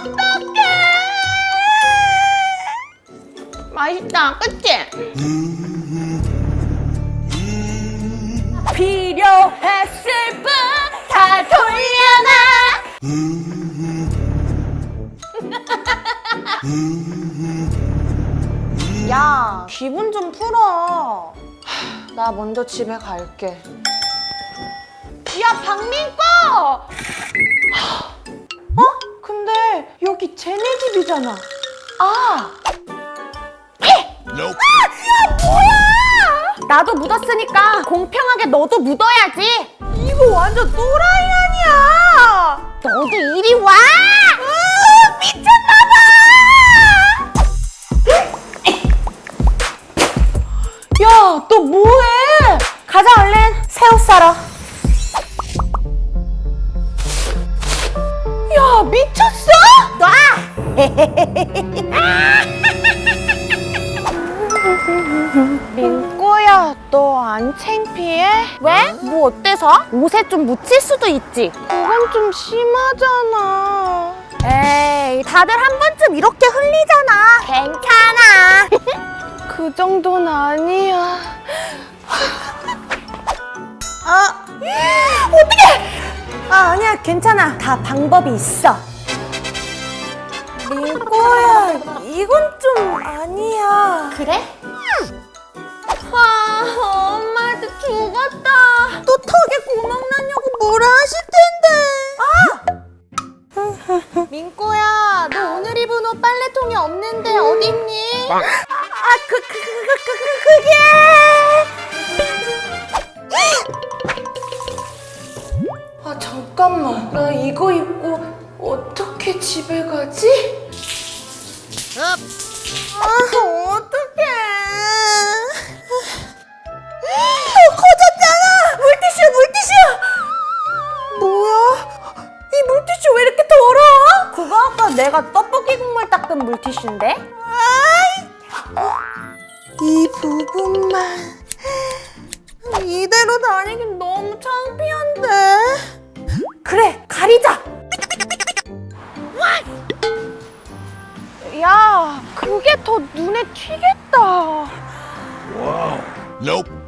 어떡해! 맛있다, 그치? 필요했을 뿐 다 돌려놔 야 기분 좀 풀어 하, 나 먼저 집에 갈게 야 박민꺼 어? 근데 여기 쟤네 집이잖아 아 Nope. 나도 묻었으니까 공평하게 너도 묻어야지. 이거 완전 또라이 아니야. 너도 이리 와. 미쳤나봐. 야, 너 뭐해? 가자 얼른 새우 썰어. 야, 미쳤어? 놔. 민꼬야, 너 안 창피해? 왜? 뭐 어때서? 옷에 좀 묻힐 수도 있지. 그건 좀 심하잖아. 에이, 다들 한 번쯤 이렇게 흘리잖아. 괜찮아. 그 정도는 아니야. 아, 어떡해! 아, 아니야, 괜찮아. 다 방법이 있어. 민꼬야, 이건 좀 아니야. 그래? 아, 엄마한테 죽었다. 또 턱에 구멍 나냐고 뭐라 하실 텐데. 아! 민꼬야, 너 오늘 입은 옷 빨래통에 없는데 어딨니? 아, 그, 그, 그, 그, 그, 그, 그게. 아, 잠깐만. 나 이거 입고 어떻게 집에 가지? 아, 어떡해. 더 커졌잖아! 물티슈, 물티슈! 뭐야? 이 물티슈 왜 이렇게 더러워? 그거 아까 내가 떡볶이 국물 닦은 물티슈인데? 아이, 이 부분만. 이대로 다니긴 그게 더 눈에 튀겠다. Nope.